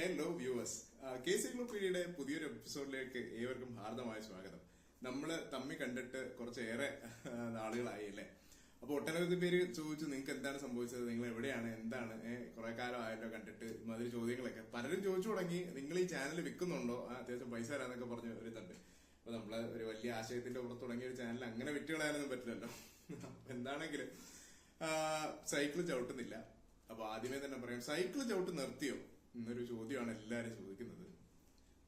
Hello viewers K സൈക്ലോപീഡിയയുടെ പുതിയൊരു എപ്പിസോഡിലേക്ക് ഏവർക്കും ഹാർദമായ സ്വാഗതം. നമ്മൾ തമ്മി കണ്ടിട്ട് കുറച്ചേറെ നാളുകളായി അല്ലേ? അപ്പോൾ ഒട്ടനവധി പേര് ചോദിച്ചു നിങ്ങൾക്ക് എന്താണ് സംഭവിച്ചത്? നിങ്ങൾ എവിടെയാണ്? എന്താണ്? കുറെ കാലം ആയല്ലോ കണ്ടിട്ട്. ഇമാതിരി ചോദ്യങ്ങളൊക്കെ. പലരും ചോദിച്ചു തുടങ്ങി നിങ്ങൾ ഈ ചാനൽ വിൽക്കുന്നുണ്ടോ? അത്യാവശ്യം പൈസ തരാന്നൊക്കെ പറഞ്ഞ ഒരു ഇതുണ്ട്. അപ്പൊ നമ്മൾ ഒരു വലിയ ആശയത്തിന്റെ പുറത്ത് തുടങ്ങിയ ഒരു ചാനൽ അങ്ങനെ വിറ്റുകളായാലൊന്നും പറ്റില്ലല്ലോ. എന്താണെങ്കിലും സൈക്കിൾ ചവിട്ടുന്നില്ല. അപ്പൊ ആദ്യമേ തന്നെ പറയാം സൈക്കിൾ ചവിട്ട് നിർത്തിയോ? എന്നൊരു ചോദ്യമാണ് എല്ലാരും ചോദിക്കുന്നത്.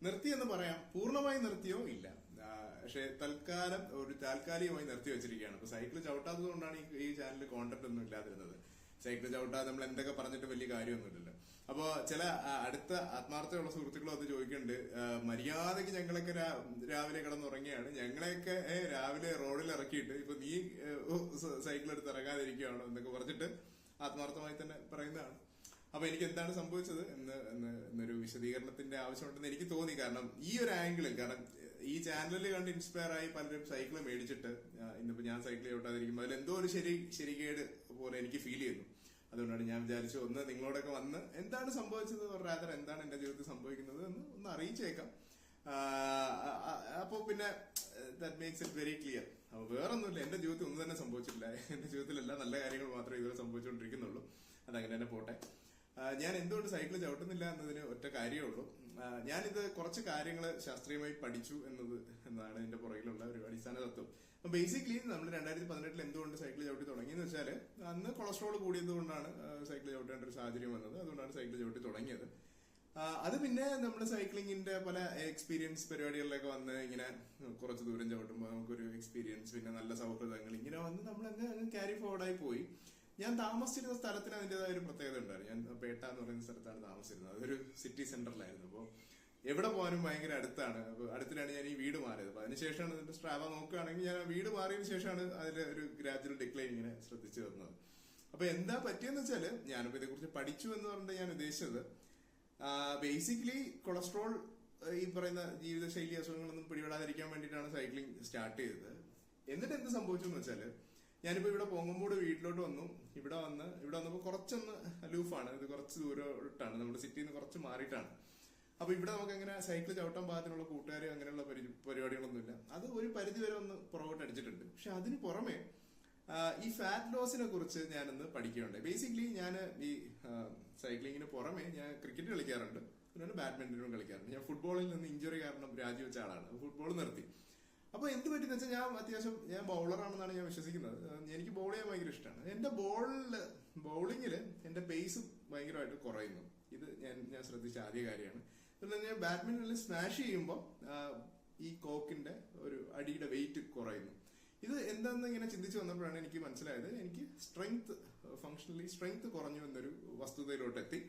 നിർത്തി എന്ന് പറയാം പൂർണമായി നിർത്തിയോ ഇല്ല. പക്ഷേ തൽക്കാലം ഒരു താൽക്കാലികമായി നിർത്തി വെച്ചിരിക്കുകയാണ്. അപ്പൊ സൈക്കിൾ ചവിട്ടാത്തത് കൊണ്ടാണ് ഈ- ചാനലിൽ കോണ്ടന്റ് ഒന്നും ഇല്ലാതിരുന്നത്. സൈക്കിൾ ചവിട്ടാതെ നമ്മൾ എന്തൊക്കെ പറഞ്ഞിട്ട് വലിയ കാര്യമൊന്നുമില്ലല്ലോ. അപ്പോ ചില അടുത്ത ആത്മാർത്ഥമുള്ള സുഹൃത്തുക്കളും അത് ചോദിക്കുന്നുണ്ട് മര്യാദയ്ക്ക് ഞങ്ങളൊക്കെ രാവിലെ കിടന്നുറങ്ങിയാണ്. ഞങ്ങളെയൊക്കെ രാവിലെ റോഡിൽ ഇറക്കിയിട്ട് ഇപ്പൊ നീ സൈക്കിൾ എടുത്ത് ഇറങ്ങാതിരിക്കുകയാണോ എന്നൊക്കെ പറഞ്ഞിട്ട് ആത്മാർത്ഥമായി തന്നെ പറയുന്നതാണ്. അപ്പൊ എനിക്ക് എന്താണ് സംഭവിച്ചത്? എന്ന് എന്ന് എന്നൊരു വിശദീകരണത്തിന്റെ ആവശ്യമുണ്ടെന്ന് എനിക്ക് തോന്നി. കാരണം ഈ ഒരു ആംഗിളിൽ കാരണം ഈ ചാനലിൽ കണ്ട് ഇൻസ്പയർ ആയി പലരും സൈക്കിൾ മേടിച്ചിട്ട് ഇന്നിപ്പോ ഞാൻ സൈക്കിൾ ചവിട്ടാതിരിക്കുമ്പോൾ അതിൽ എന്തോ ഒരു ശരി ശരികേട് പോലെ എനിക്ക് ഫീൽ ചെയ്യുന്നു. അതുകൊണ്ടാണ് ഞാൻ വിചാരിച്ചു ഒന്ന് നിങ്ങളോടൊക്കെ വന്ന് എന്താണ് സംഭവിച്ചത്? റാദർ എന്താണ് എന്റെ ജീവിതത്തിൽ സംഭവിക്കുന്നത് എന്ന് ഒന്ന് അറിയിച്ചേക്കാം. ആ, ആ, അപ്പൊ പിന്നെ that makes it very clear അപ്പൊ വേറൊന്നുമില്ല. എന്റെ ജീവിതത്തിൽ ഒന്നും തന്നെ സംഭവിച്ചിട്ടില്ല. എന്റെ ജീവിതത്തിൽ എല്ലാ നല്ല കാര്യങ്ങൾ മാത്രമേ ഇതുവരെ സംഭവിച്ചുകൊണ്ടിരിക്കുന്നുള്ളൂ. അതങ്ങനെ തന്നെ പോട്ടെ. ഞാൻ എന്തുകൊണ്ട് സൈക്കിൾ ചവിട്ടുന്നില്ല എന്നതിന് ഒറ്റ കാര്യമേ ഉള്ളൂ. ഞാനിത് കുറച്ച് കാര്യങ്ങൾ ശാസ്ത്രീയമായി പഠിച്ചു എന്നത് എന്നതാണ് എന്റെ പുറകിലുള്ള ഒരു അടിസ്ഥാന തത്വം. അപ്പൊ ബേസിക്കലി നമ്മൾ രണ്ടായിരത്തി പതിനെട്ടിൽ എന്തുകൊണ്ട് സൈക്കിൾ ചവിട്ടി തുടങ്ങിയെന്ന് വെച്ചാൽ അന്ന് കൊളസ്ട്രോൾ കൂടിയത് കൊണ്ടാണ് സൈക്കിൾ ചവിട്ടേണ്ട ഒരു സാഹചര്യം വന്നത്. അതുകൊണ്ടാണ് സൈക്കിൾ ചവിട്ടി തുടങ്ങിയത്. അത് പിന്നെ നമ്മൾ സൈക്ലിങ്ങിന്റെ പല എക്സ്പീരിയൻസ് പരിപാടികളിലൊക്കെ വന്ന് ഇങ്ങനെ കുറച്ച് ദൂരം ചവിട്ടുമ്പോൾ നമുക്കൊരു എക്സ്പീരിയൻസ് പിന്നെ നല്ല സൗഹൃദങ്ങൾ ഇങ്ങനെ വന്ന് നമ്മൾ അങ്ങ് അങ്ങ് ക്യാരി ഫോർവേഡായി പോയി. ഞാൻ താമസിച്ചിരുന്ന സ്ഥലത്തിന് അതിന്റെതായ ഒരു പ്രത്യേകത ഉണ്ടായിരുന്നു. ഞാൻ പേട്ട എന്ന് പറയുന്ന സ്ഥലത്താണ് താമസിച്ചിരുന്നത്. അതൊരു സിറ്റി സെന്ററിലായിരുന്നു അപ്പോൾ എവിടെ പോകാനും ഭയങ്കര അടുത്താണ്. അടുത്തിലാണ് ഞാൻ ഈ വീട് മാറിയത്. അപ്പൊ അതിനുശേഷമാണ് ഇതിന്റെ സ്ട്രാവ നോക്കുകയാണെങ്കിൽ ഞാൻ വീട് മാറിയതിന് ശേഷമാണ് അതിൽ ഒരു ഗ്രാജുവൽ ഡിക്ലൈൻ ഇങ്ങനെ ശ്രദ്ധിച്ചു വരുന്നത് അപ്പൊ എന്താ പറ്റിയെന്ന് വെച്ചാൽ ഞാനിപ്പോ ഇതേക്കുറിച്ച് പഠിച്ചു എന്ന് പറഞ്ഞിട്ട് ഞാൻ ഉദ്ദേശിച്ചത് ബേസിക്കലി കൊളസ്ട്രോൾ ഈ പറയുന്ന ജീവിതശൈലി അസുഖങ്ങളൊന്നും പിടിപെടാതിരിക്കാൻ വേണ്ടിയിട്ടാണ് സൈക്ലിംഗ് സ്റ്റാർട്ട് ചെയ്തത്. എന്നിട്ട് എന്ത് സംഭവിച്ചു എന്ന് വെച്ചാൽ ഞാനിപ്പോ ഇവിടെ പൊങ്ങമ്പോട് വീട്ടിലോട്ട് വന്നു. ഇവിടെ വന്ന് ഇവിടെ വന്നപ്പോ കുറച്ചൊന്ന് അലൂഫാണ് ഇത് കുറച്ച് ദൂരോട്ടാണ് നമ്മുടെ സിറ്റിയിൽ നിന്ന് കുറച്ച് മാറിയിട്ടാണ്. അപ്പൊ ഇവിടെ നമുക്ക് അങ്ങനെ സൈക്കിൾ ചവിട്ടാൻ പാകത്തിനുള്ള കൂട്ടുകാരെ അങ്ങനെയുള്ള പരി- പരിപാടികളൊന്നുമില്ല. അത് ഒരു പരിധി വരെ ഒന്ന് പുറകോട്ട് അടിച്ചിട്ടുണ്ട്. പക്ഷെ അതിന് പുറമെ ഈ ഫാറ്റ് ലോസിനെ കുറിച്ച് ഞാനൊന്ന് പഠിക്കുകയുണ്ട്. ബേസിക്കലി ഞാൻ ഈ സൈക്ലിങ്ങിന് പുറമെ ഞാൻ ക്രിക്കറ്റ് കളിക്കാറുണ്ട്. പിന്നെ ബാഡ്മിന്റണും കളിക്കാറുണ്ട്. ഞാൻ ഫുട്ബോളിൽ നിന്ന് ഇഞ്ചുറി കാരണം രാജിവെച്ച ആളാണ്. ഫുട്ബോൾ നിർത്തി. അപ്പൊ എന്ത് പറ്റിയെന്ന് വെച്ചാൽ ഞാൻ അത്യാവശ്യം ഞാൻ ബൗളറാണെന്നാണ് ഞാൻ വിശ്വസിക്കുന്നത്. എനിക്ക് ബോൾ ചെയ്യാൻ ഭയങ്കര ഇഷ്ടമാണ് എന്റെ ബോളിൽ ബൗളിങ്ങിൽ എന്റെ പേസ് ഭയങ്കരമായിട്ട് കുറയുന്നു. ഇത് ഞാൻ ഞാൻ ശ്രദ്ധിച്ച ആദ്യ കാര്യമാണ്. അതുപോലെ ഞാൻ ബാഡ്മിന്റണിൽ സ്മാഷ് ചെയ്യുമ്പോൾ ഈ കോക്കിന്റെ ഒരു അടിയുടെ വെയിറ്റ് കുറയുന്നു. ഇത് എന്താണെന്ന് ഇങ്ങനെ ചിന്തിച്ചു വന്നപ്പോഴാണ് എനിക്ക് മനസ്സിലായത്. എനിക്ക് സ്ട്രെങ്ത് ഫങ്ഷണലി സ്ട്രെങ്ത് കുറഞ്ഞു എന്നൊരു വസ്തുതയിലോട്ട് എത്തി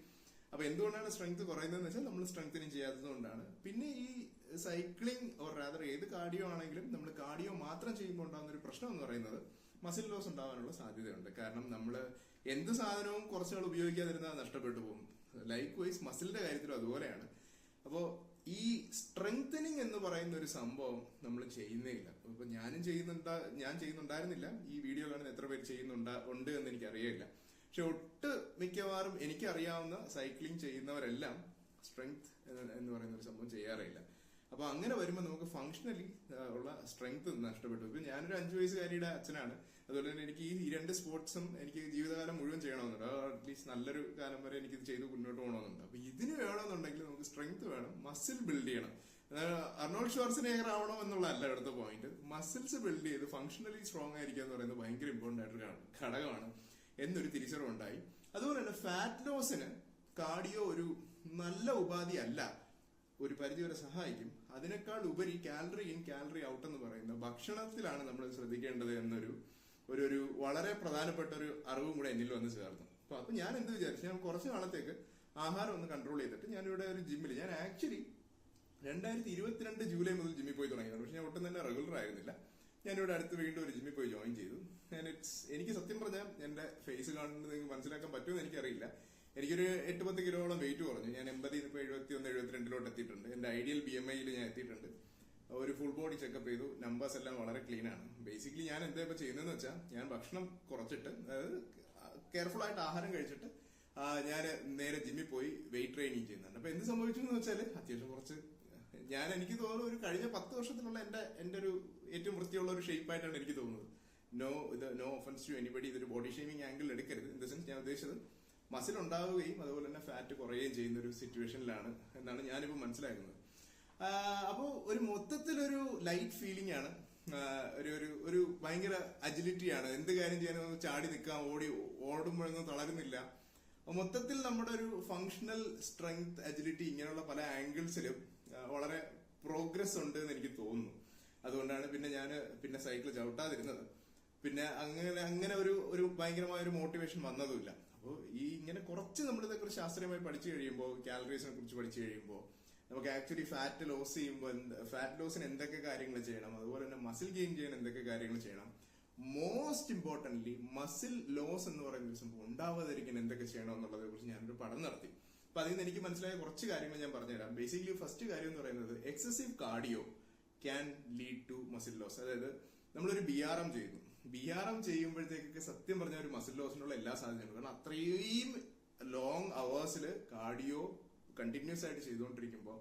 അപ്പൊ എന്തുകൊണ്ടാണ് സ്ട്രെങ്ത് കുറയുന്നതെന്ന് വെച്ചാൽ നമ്മൾ സ്ട്രെങ്തനിങ് ചെയ്യാത്തത് കൊണ്ടാണ് പിന്നെ ഈ സൈക്ലിംഗ് ഓർ റാദർ ഏത് കാർഡിയോ ആണെങ്കിലും നമ്മൾ കാർഡിയോ മാത്രം ചെയ്യുമ്പോൾ ഉണ്ടാകുന്ന ഒരു പ്രശ്നം എന്ന് പറയുന്നത് മസിൽ ലോസ് ഉണ്ടാകാനുള്ള സാധ്യതയുണ്ട്. കാരണം നമ്മൾ എന്ത് സാധനവും കുറച്ചുനാൾ ഉപയോഗിക്കാതിരുന്നാൽ നഷ്ടപ്പെട്ടു പോകും. ലൈക്ക് വൈസ് മസിലിന്റെ കാര്യത്തിലും അതുപോലെയാണ്. അപ്പോൾ ഈ സ്ട്രെങ്തനിങ് എന്ന് പറയുന്ന ഒരു സംഭവം നമ്മൾ ചെയ്യുന്നേ ഇല്ല ഇപ്പൊ ഞാനും ചെയ്യുന്നുണ്ടാ ഞാൻ ചെയ്യുന്നുണ്ടായിരുന്നില്ല. ഈ വീഡിയോ കാണുന്ന എത്ര പേര് ചെയ്യുന്നുണ്ടാ ഉണ്ട് എന്ന് എനിക്ക് അറിയില്ല പക്ഷെ ഒട്ട് മിക്കവാറും എനിക്കറിയാവുന്ന സൈക്ലിംഗ് ചെയ്യുന്നവരെല്ലാം സ്ട്രെങ്ത് എന്ന് പറയുന്ന ഒരു സംഭവം ചെയ്യാറില്ല അപ്പൊ അങ്ങനെ വരുമ്പോൾ നമുക്ക് ഫങ്ഷണലി ഉള്ള സ്ട്രെങ്ത് നഷ്ടപ്പെട്ടു. ഇപ്പൊ ഞാനൊരു അഞ്ചു വയസ്സുകാരിയുടെ അച്ഛനാണ്. അതുപോലെ തന്നെ എനിക്ക് ഈ രണ്ട് സ്പോർട്സും എനിക്ക് ജീവിതകാലം മുഴുവൻ ചെയ്യണമെന്നുണ്ട്. അറ്റ്ലീസ്റ്റ് നല്ലൊരു കാലം വരെ എനിക്ക് ഇത് ചെയ്ത് മുന്നോട്ട് പോകണമെന്നുണ്ട്. അപ്പൊ ഇതിന് വേണമെന്നുണ്ടെങ്കിൽ നമുക്ക് സ്ട്രെങ്ത് വേണം. മസിൽ ബിൽഡ് ചെയ്യണം. അർണോൾഡ് ഷ്വാർസിനേഗർ ആവണം എന്നുള്ളതല്ല അടുത്ത പോയിന്റ് മസിൽസ് ബിൽഡ് ചെയ്ത് ഫങ്ഷണലി സ്ട്രോങ് ആയിരിക്കുക എന്ന് പറയുന്നത് ഭയങ്കര ഇമ്പോർട്ടന്റ് ആയിട്ടൊരു ഘട- ഘടകമാണ്. എന്നൊരു തിരിച്ചറിവുണ്ടായി. അതുപോലെ തന്നെ ഫാറ്റ് ലോസിന് കാർഡിയോ ഒരു നല്ല ഉപാധി അല്ല. ഒരു പരിധിവരെ സഹായിക്കും. അതിനേക്കാൾ ഉപരി കാലറി ഇൻ കാലറി ഔട്ട് എന്ന് പറയുന്ന ഭക്ഷണത്തിലാണ് നമ്മൾ ശ്രദ്ധിക്കേണ്ടത് എന്നൊരു ഒരു ഒരു വളരെ പ്രധാനപ്പെട്ട ഒരു അറിവും കൂടെ എന്നിൽ വന്ന് ചേർന്നു. അപ്പൊ അപ്പൊ ഞാൻ എന്ത് വിചാരിച്ചു? ഞാൻ കുറച്ച് നാളത്തേക്ക് ആഹാരം ഒന്ന് കൺട്രോൾ ചെയ്തിട്ട് ഞാനിവിടെ ഒരു ജിമ്മിൽ ഞാൻ ആക്ച്വലി രണ്ടായിരത്തി ഇരുപത്തിരണ്ട് ജൂലൈ മുതൽ ജിമ്മിൽ പോയി തുടങ്ങിയത് പക്ഷെ ഞാൻ ഒട്ടും തന്നെ റെഗുലർ ആയിരുന്നില്ല. ഞാനിവിടെ അടുത്ത് വീണ്ടും ഒരു ജിമ്മിൽ പോയി ജോയിൻ ചെയ്തു. ഞാൻ ഇറ്റ്സ് എനിക്ക് സത്യം പറഞ്ഞാൽ എന്റെ ഫേസ് കാണുന്നത് നിങ്ങൾക്ക് മനസ്സിലാക്കാൻ പറ്റുമെന്ന് എനിക്കറിയില്ല. എനിക്കൊരു എട്ട് പത്ത് കിലോളം വെയിറ്റ് കുറഞ്ഞു. ഞാൻ എൺപത് ഇപ്പോൾ എഴുപത്തി ഒന്ന് എഴുപത്തിരണ്ടിലോട്ട് എത്തിയിട്ടുണ്ട്. എന്റെ ഐഡിയൽ ബി എം ഐയിൽ ഞാൻ എത്തിയിട്ടുണ്ട്. ഒരു ഫുൾ ബോഡി ചെക്കപ്പ് ചെയ്തു. നമ്പേഴ്സ് എല്ലാം വളരെ ക്ലീൻ ആണ്. ബേസിക്കലി ഞാൻ എന്താ ഇപ്പൊ ചെയ്യുന്നതെന്ന് വെച്ചാൽ ഞാൻ ഭക്ഷണം കുറച്ചിട്ട് അതായത് കെയർഫുൾ ആയിട്ട് ആഹാരം കഴിച്ചിട്ട് ഞാൻ നേരെ ജിമ്മിൽ പോയി വെയിറ്റ് ട്രെയിനിങ് ചെയ്യുന്നുണ്ട് അപ്പോൾ എന്ത് സംഭവിച്ചു എന്ന് വെച്ചാൽ അത്യാവശ്യം കുറച്ച് ഞാൻ എനിക്ക് തോന്നുന്നു ഒരു കഴിഞ്ഞ പത്ത് വർഷത്തിലുള്ള എന്റെ എന്റെ ഒരു ഏറ്റവും വൃത്തിയുള്ള ഒരു ഷേപ്പ് ആയിട്ടാണ് എനിക്ക് തോന്നുന്നത്. നോ ഇത് നോ ഒഫൻസ് ടു എനിബഡി ഇതൊരു ബോഡി ഷേമിംഗ് ആംഗിൾ എടുക്കരുത്. ഇൻ ദ സെൻസ് ഞാൻ ഉദ്ദേശിച്ചത് മസിൽ ഉണ്ടാവുകയും അതുപോലെ തന്നെ ഫാറ്റ് കുറയുകയും ചെയ്യുന്ന ഒരു സിറ്റുവേഷനിലാണ് എന്നാണ് ഞാനിപ്പോൾ മനസ്സിലാക്കുന്നത്. അപ്പോൾ ഒരു മൊത്തത്തിലൊരു ലൈറ്റ് ഫീലിംഗ് ആണ്. ഒരു ഒരു ഒരു ഭയങ്കര അജിലിറ്റിയാണ് എന്ത് കാര്യം ചെയ്യാനും ചാടി നിൽക്കാം ഓടി ഓടുമ്പോഴൊന്നും തളരുന്നില്ല. മൊത്തത്തിൽ നമ്മുടെ ഒരു ഫങ്ഷണൽ സ്ട്രെങ്ത് അജിലിറ്റി ഇങ്ങനെയുള്ള പല ആംഗിൾസിലും വളരെ പ്രോഗ്രസ് ഉണ്ട് എന്ന് എനിക്ക് തോന്നുന്നു. അതുകൊണ്ടാണ് പിന്നെ ഞാൻ പിന്നെ സൈക്കിൾ ചവിട്ടാതിരുന്നത്. പിന്നെ അങ്ങനെ അങ്ങനെ ഒരു ഒരു ഭയങ്കരമായ ഒരു മോട്ടിവേഷൻ വന്നതുമില്ല. അപ്പോൾ ഈ ഇങ്ങനെ കുറച്ച് നമ്മൾ ഇതൊക്കെ ശാസ്ത്രീയമായി പഠിച്ചു കഴിയുമ്പോൾ കാലറീസിനെ കുറിച്ച് പഠിച്ചു കഴിയുമ്പോൾ നമുക്ക് ആക്ച്വലി ഫാറ്റ് ലോസ് ചെയ്യുമ്പോൾ ഫാറ്റ് ലോസിന് എന്തൊക്കെ കാര്യങ്ങൾ ചെയ്യണം? അതുപോലെ തന്നെ മസിൽ ഗെയിൻ ചെയ്യാൻ എന്തൊക്കെ കാര്യങ്ങൾ ചെയ്യണം? മോസ്റ്റ് ഇമ്പോർട്ടന്റ്ലി മസിൽ ലോസ് എന്ന് പറയുന്ന ഒരു സംഭവം ഉണ്ടാവാതിരിക്കാൻ എന്തൊക്കെ ചെയ്യണം എന്നുള്ളതിനെ കുറിച്ച് ഞാനൊരു പഠനം നടത്തി. അപ്പൊ അതിൽ നിന്ന് എനിക്ക് മനസ്സിലായ കുറച്ച് കാര്യങ്ങൾ ഞാൻ പറഞ്ഞുതരാം. ബേസിക്കലി ഫസ്റ്റ് കാര്യം എന്ന് പറയുന്നത് excessive cardio can lead to muscle loss അതായത് നമ്മളൊരു ബി ആർ എം ചെയ്യുന്നു. ബി ആർ എം ചെയ്യുമ്പോഴത്തേക്കൊക്കെ സത്യം പറഞ്ഞ ഒരു മസിൽ ലോസിനുള്ള എല്ലാ സാധ്യതകളും. കാരണം അത്രയും ലോങ് അവേഴ്സിൽ കാർഡിയോ കണ്ടിന്യൂസ് ആയിട്ട് ചെയ്തുകൊണ്ടിരിക്കുമ്പോൾ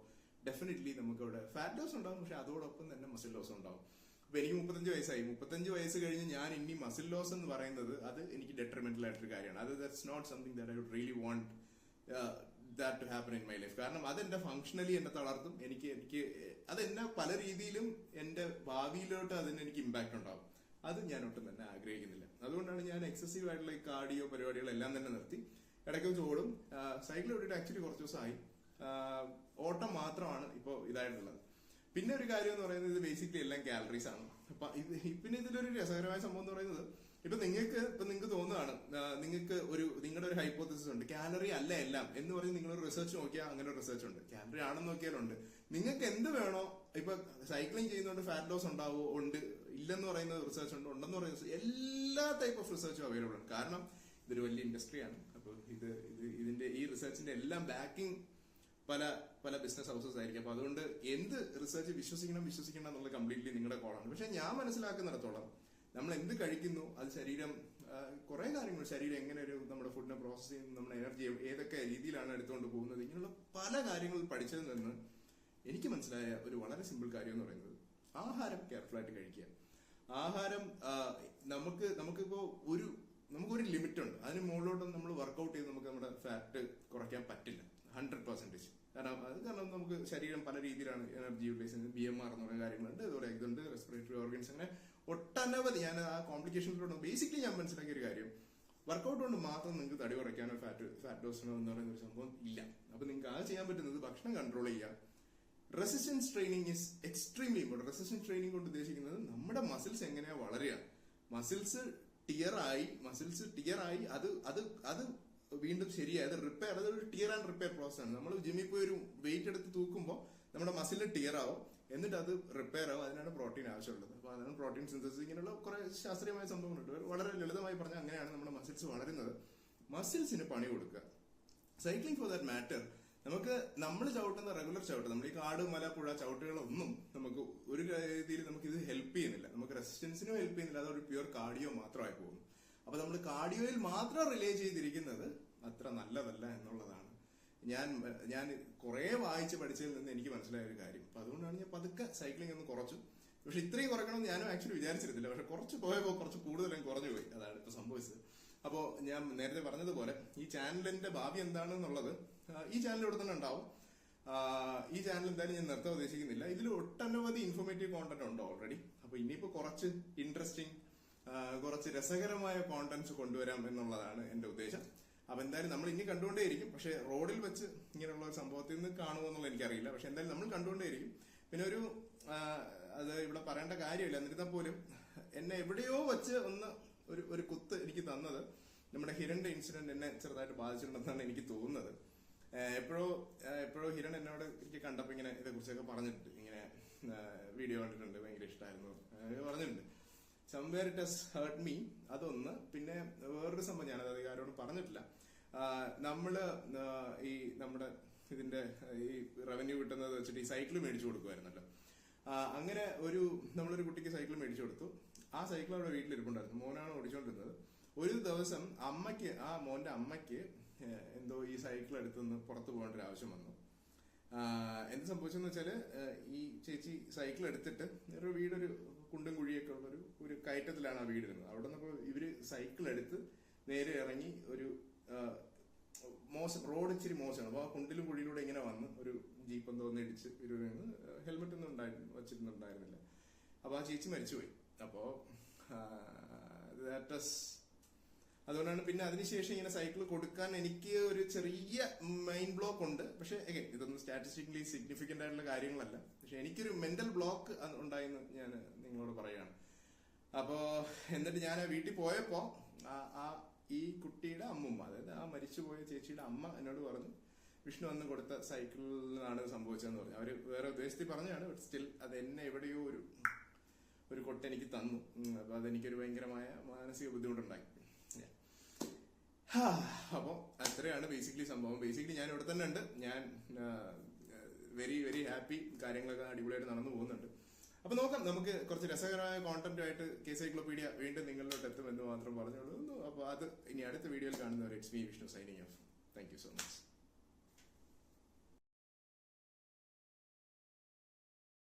ഡെഫിനറ്റ്ലി നമുക്ക് അവിടെ ഫാറ്റ് ലോസ് ഉണ്ടാവും. പക്ഷെ അതോടൊപ്പം തന്നെ മസിൽ ലോസ് ഉണ്ടാവും. അപ്പൊ എനിക്ക് മുപ്പത്തഞ്ച് വയസ്സായി. മുപ്പത്തഞ്ച് വയസ്സ് കഴിഞ്ഞ് ഞാൻ ഇനി മസിൽ ലോസ് എന്ന് പറയുന്നത് അത് എനിക്ക് ഡെട്രിമെന്റൽ ആയിട്ടൊരു കാര്യമാണ്. അത് that's not something that I would really want that to happen in my life കാരണം അതെന്റെ ഫങ്ഷണലി എന്നെ തളർത്തും. എനിക്ക് എനിക്ക് അതെന്നെ പല രീതിയിലും എന്റെ ഭാവിയിലോട്ട് അതിന് എനിക്ക് ഇമ്പാക്ട് ഉണ്ടാവും. അത് ഞാൻ ഒട്ടും തന്നെ ആഗ്രഹിക്കുന്നില്ല. അതുകൊണ്ടാണ് ഞാൻ എക്സസീവ് ആയിട്ടുള്ള ഈ കാർഡിയോ പരിപാടികളെല്ലാം തന്നെ നിർത്തി. ഇടയ്ക്ക് വെച്ച് ഓടും. സൈക്കിൾ ഓടിയിട്ട് ആക്ച്വലി കുറച്ച് ദിവസമായി. ഓട്ടം മാത്രമാണ് ഇപ്പോൾ ഇതായിട്ടുള്ളത്. പിന്നെ ഒരു കാര്യം എന്ന് പറയുന്നത് ഇത് ബേസിക്കലി എല്ലാം കാലറീസ് ആണ്. അപ്പൊ ഇത് പിന്നെ ഇതിലൊരു രസകരമായ സംഭവം എന്ന് പറയുന്നത് ഇപ്പൊ നിങ്ങൾക്ക് ഇപ്പൊ നിങ്ങൾക്ക് തോന്നുകയാണ് നിങ്ങൾക്ക് ഒരു നിങ്ങളുടെ ഒരു ഹൈപ്പോത്തിസിസ് ഉണ്ട്. കാലറി അല്ല എല്ലാം. എന്ന് പറഞ്ഞ് നിങ്ങൾ റിസർച്ച് നോക്കിയാൽ അങ്ങനെ ഒരു റിസർച്ച് ഉണ്ട്. കാലറി ആണെന്ന് നോക്കിയാലുണ്ട് നിങ്ങൾക്ക് എന്ത് വേണോ ഇപ്പൊ സൈക്ലിംഗ് ചെയ്യുന്നതുകൊണ്ട് ഫാറ്റ് ലോസ് ഉണ്ടാവോ ഉണ്ട്. ഇല്ലെന്ന് പറയുന്ന റിസർച്ച് ഉണ്ട് ഉണ്ടെന്ന് പറയുന്ന എല്ലാ ടൈപ്പ് ഓഫ് റിസർച്ചും അവൈലബിൾ ആണ് കാരണം ഇതൊരു വലിയ ഇൻഡസ്ട്രിയാണ് അപ്പോൾ ഇത് ഇത് ഇതിന്റെ ഈ റിസർച്ചിന്റെ എല്ലാം ബാക്കിംഗ് പല പല ബിസിനസ് ഹൗസസ് ആയിരിക്കും. അപ്പൊ അതുകൊണ്ട് എന്ത് റിസർച്ച് വിശ്വസിക്കണം വിശ്വസിക്കണം എന്നുള്ളത് കംപ്ലീറ്റ്ലി നിങ്ങളുടെ കോളാണ് പക്ഷെ ഞാൻ മനസ്സിലാക്കുന്നിടത്തോളം നമ്മൾ എന്ത് കഴിക്കുന്നു അത് ശരീരം കുറെ കാര്യങ്ങൾ ശരീരം എങ്ങനെ ഒരു നമ്മുടെ ഫുഡിനെ പ്രോസസ് ചെയ്യുന്നു നമ്മുടെ എനർജി ഏതൊക്കെ രീതിയിലാണ് എടുത്തുകൊണ്ട് പോകുന്നത് ഇങ്ങനെയുള്ള പല കാര്യങ്ങൾ പഠിച്ചതിൽ നിന്ന് എനിക്ക് മനസ്സിലായ ഒരു വളരെ സിമ്പിൾ കാര്യം എന്ന് പറയുന്നത് ആഹാരം കെയർഫുൾ ആയിട്ട് കഴിക്കുക. ആഹാരം നമുക്ക് നമുക്കിപ്പോ ഒരു നമുക്കൊരു ലിമിറ്റ് ഉണ്ട് അതിന് മുകളിലോട്ട് നമ്മൾ വർക്കൗട്ട് ചെയ്ത് നമുക്ക് നമ്മുടെ ഫാറ്റ് കുറയ്ക്കാൻ പറ്റില്ല. ഹൺഡ്രഡ് പെർസെന്റേജ് കാരണം അത് കാരണം നമുക്ക് ശരീരം പല രീതിയിലാണ് എനർജി യൂട്ടിലൈസ് ചെയ്യുന്നത് ബി എം ആർ എന്ന് പറയുന്ന കാര്യങ്ങളുണ്ട് അതുപോലെ ഇതുണ്ട് റെസ്പിറേറ്ററി ഓർഗൻസ് അങ്ങനെ ഒട്ടനവധി ഞാൻ ആ കോംപ്ലിക്കേഷൻസിലോട്ട് ബേസിക്കലി ഞാൻ മനസ്സിലാക്കിയ ഒരു കാര്യം. വർക്കൗട്ട് കൊണ്ട് മാത്രം നിങ്ങൾക്ക് തടി കുറയ്ക്കാനോ ഫാറ്റ് ഫാറ്റ് ലോസിനോ എന്ന് പറയുന്ന ഒരു സംഭവം ഇല്ല. അപ്പൊ നിങ്ങൾക്ക് ആ ചെയ്യാൻ പറ്റുന്നത് ഭക്ഷണം കൺട്രോൾ ചെയ്യുക. Resistance training is extremely important resistance training കൊണ്ട് ഉദ്ദേശിക്കുന്നത് നമ്മുടെ മസിൽസ് എങ്ങനെയാ വളരുക? മസിൽസ് ടിയർ ആയി മസിൽസ് ടിയർ ആയി അത് അത് അത് വീണ്ടും ശരിയായി അത് റിപ്പയർ അതൊരു ടിയർ ആൻഡ് റിപ്പയർ പ്രോസസ് ആണ്. നമ്മൾ ജിമ്മിൽ പോയി ഒരു വെയിറ്റ് എടുത്ത് തൂക്കുമ്പോൾ നമ്മുടെ മസിൽ ടിയർ ആവും. എന്നിട്ട് അത് റിപ്പയർ ആവും. അതിനാണ് പ്രോട്ടീൻ ആവശ്യമുള്ളത്. അപ്പോൾ അതിനാണ് പ്രോട്ടീൻ സിന്തസിസ് ഇങ്ങനെയുള്ള കുറെ ശാസ്ത്രീയമായ സംഭവങ്ങളുണ്ട്. വളരെ ലളിതമായി പറഞ്ഞാൽ അങ്ങനെയാണ് നമ്മുടെ മസിൽസ് വളരുന്നത്. മസിൽസിന് പണി കൊടുക്കുക. സൈക്ലിംഗ് ഫോർ ദാറ്റ് മാറ്റർ നമുക്ക് നമ്മൾ ചവിട്ടുന്ന റെഗുലർ ചവിട്ട് നമ്മൾ ഈ കാട് മല പുഴ ചവിട്ടുകളൊന്നും നമുക്ക് ഒരു രീതിയിൽ നമുക്ക് ഇത് ഹെൽപ്പ് ചെയ്യുന്നില്ല. നമുക്ക് റെസിസ്റ്റൻസിനും ഹെൽപ്പ് ചെയ്യുന്നില്ല. അതൊരു പ്യുവർ കാർഡിയോ മാത്രമായി പോകുന്നു. അപ്പൊ നമ്മൾ കാർഡിയോയിൽ മാത്രം റിലേ ചെയ്തിരിക്കുന്നത് അത്ര നല്ലതല്ല എന്നുള്ളതാണ്. ഞാൻ ഞാൻ കുറെ വായിച്ച് പഠിച്ചതിൽ നിന്ന് എനിക്ക് മനസ്സിലായ ഒരു കാര്യം. അപ്പൊ അതുകൊണ്ടാണ് ഞാൻ പതുക്കെ സൈക്ലിംഗ് ഒന്ന് കുറച്ചു. പക്ഷെ ഇത്രയും കുറയ്ക്കണം ഞാനും ആക്ച്വലി വിചാരിച്ചിരുന്നില്ല. പക്ഷെ കുറച്ച് പോയപ്പോൾ കുറച്ച് കൂടുതലും കുറഞ്ഞു പോയി. അതാണ് ഇപ്പൊ സംഭവിച്ചത്. അപ്പോ ഞാൻ നേരത്തെ പറഞ്ഞതുപോലെ ഈ ചാനലിന്റെ ഭാവി എന്താണെന്നുള്ളത് ഈ ചാനൽ ഇവിടെ തന്നെ ഉണ്ടാവും. ഈ ചാനൽ എന്തായാലും ഞാൻ നിർത്താൻ ഉദ്ദേശിക്കുന്നില്ല. ഇതിൽ ഒട്ടനവധി ഇൻഫോർമേറ്റീവ് കോണ്ടന്റ് ഉണ്ട് ഓൾറെഡി അപ്പൊ ഇനിയിപ്പോ കുറച്ച് ഇൻട്രസ്റ്റിംഗ് കുറച്ച് രസകരമായ കോണ്ടന്റ്സ് കൊണ്ടുവരാം എന്നുള്ളതാണ് എന്റെ ഉദ്ദേശം. അപ്പൊ എന്തായാലും നമ്മൾ ഇനി കണ്ടുകൊണ്ടേയിരിക്കും. പക്ഷെ റോഡിൽ വെച്ച് ഇങ്ങനെയുള്ള സംഭവത്തിൽ നിന്ന് കാണുമോ എന്നുള്ളത് എനിക്കറിയില്ല. പക്ഷെ എന്തായാലും നമ്മൾ കണ്ടുകൊണ്ടേയിരിക്കും. പിന്നെ ഒരു അത് ഇവിടെ പറയേണ്ട കാര്യമില്ല. എന്നിരുന്നാൽ പോലും എന്നെ എവിടെയോ വെച്ച് ഒന്ന് ഒരു ഒരു കുത്ത് എനിക്ക് തന്നത് നമ്മുടെ ഹിരണിന്റെ ഇൻസിഡന്റ് എന്നെ ചെറുതായിട്ട് ബാധിച്ചിട്ടുണ്ടെന്നാണ് എനിക്ക് തോന്നുന്നത്. എപ്പോഴോ എപ്പോഴോ ഹിരൺ എന്നോട് എനിക്ക് കണ്ടപ്പോ ഇങ്ങനെ ഇതേ കുറിച്ചൊക്കെ പറഞ്ഞിട്ടുണ്ട്. ഇങ്ങനെ വീഡിയോ കണ്ടിട്ടുണ്ട്. ഭയങ്കര ഇഷ്ടമായിരുന്നു പറഞ്ഞിട്ടുണ്ട്. Somewhere it has hurt me അതൊന്ന്. പിന്നെ വേറൊരു സംഭവം ഞാനത് അധികാരോട് പറഞ്ഞിട്ടില്ല. ആഹ് നമ്മൾ ഈ നമ്മുടെ ഇതിന്റെ ഈ റവന്യൂ കിട്ടുന്നത് വെച്ചിട്ട് ഈ സൈക്കിൾ മേടിച്ചു കൊടുക്കുമായിരുന്നല്ലോ അങ്ങനെ ഒരു നമ്മളൊരു കുട്ടിക്ക് സൈക്കിൾ മേടിച്ചു കൊടുത്തു. ആ സൈക്കിൾ അവിടെ വീട്ടിലിരിപ്പുണ്ടായിരുന്നു. മോനാണ് ഓടിച്ചുകൊണ്ടിരുന്നത് ഒരു ദിവസം അമ്മയ്ക്ക് ആ മോന്റെ അമ്മയ്ക്ക് എന്തോ ഈ സൈക്കിൾ എടുത്തുനിന്ന് പുറത്തു പോകേണ്ട ഒരു ആവശ്യം വന്നു. എന്ത് സംഭവിച്ചെന്ന് വെച്ചാൽ ഈ ചേച്ചി സൈക്കിൾ എടുത്തിട്ട് ഒരു വീടൊരു കുണ്ടും കുഴിയൊക്കെ ഒരു ഒരു കയറ്റത്തിലാണ് ആ വീടിരുന്നത് അവിടെ നിന്ന് ഇവർ സൈക്കിൾ എടുത്ത് നേരെ ഇറങ്ങി ഒരു മോശം റോഡ് ഇച്ചിരി മോശമാണ്. അപ്പോൾ ആ കുണ്ടിലും കുഴിയിലൂടെ ഇങ്ങനെ വന്ന് ഒരു ജീപ്പ് എന്തോ ഒന്ന് ഇടിച്ച് ഒരു ഹെൽമെറ്റ് ഒന്നും ഉണ്ടായിരുന്നു വെച്ചിട്ടുണ്ടായിരുന്നില്ല അപ്പൊ ആ ചേച്ചി മരിച്ചുപോയി. അപ്പോൾ ദാറ്റ് അതുകൊണ്ടാണ് പിന്നെ അതിനുശേഷം ഇങ്ങനെ സൈക്കിൾ കൊടുക്കാൻ എനിക്ക് ഒരു ചെറിയ മൈൻഡ് ബ്ലോക്ക് ഉണ്ട്. പക്ഷെ again, ഇതൊന്നും സ്റ്റാറ്റിസ്റ്റിക്കലി സിഗ്നിഫിക്കന്റ് ആയിട്ടുള്ള കാര്യങ്ങളല്ല. പക്ഷെ എനിക്കൊരു മെന്റൽ ബ്ലോക്ക് ഉണ്ടായെന്ന് ഞാൻ നിങ്ങളോട് പറയുകയാണ്. അപ്പോൾ എന്നിട്ട് ഞാൻ വീട്ടിൽ പോയപ്പോ ആ- ആ ഈ കുട്ടിയുടെ അമ്മുമ്മ അതായത് ആ മരിച്ചുപോയ ചേച്ചിയുടെ അമ്മ എന്നോട് പറഞ്ഞു വിഷ്ണു അന്ന് കൊടുത്ത സൈക്കിളിലാണ് സംഭവിച്ചതെന്ന് പറഞ്ഞു. അവർ വേറെ ഉദ്ദേശത്തിൽ പറഞ്ഞാണ് ബട്ട് സ്റ്റിൽ അത് എന്നെ എവിടെയോ ഒരു ഒരു കൊട്ട എനിക്ക് തന്നു. അപ്പോൾ അപ്പൊ അതെനിക്കൊരു ഭയങ്കരമായ മാനസിക ബുദ്ധിമുട്ടുണ്ടായി. അപ്പോൾ അത്രയാണ് ബേസിക്കലി സംഭവം. ബേസിക്കലി ഞാൻ ഇവിടെ തന്നെ ഉണ്ട്. ഞാൻ വെരി വെരി ഹാപ്പി കാര്യങ്ങളൊക്കെ അടിപൊളിയായിട്ട് നടന്നു പോകുന്നുണ്ട്. അപ്പൊ നോക്കാം നമുക്ക് കുറച്ച് രസകരമായ കോണ്ടന്റ് ആയിട്ട് കെ സൈക്ലോപീഡിയ വീണ്ടും നിങ്ങളിലോട്ട് എത്തുമെന്ന് മാത്രം പറഞ്ഞോളൂ അപ്പൊ അത് ഇനി അടുത്ത വീഡിയോയിൽ കാണുന്നവർ it's me Vishnu signing off thank you so much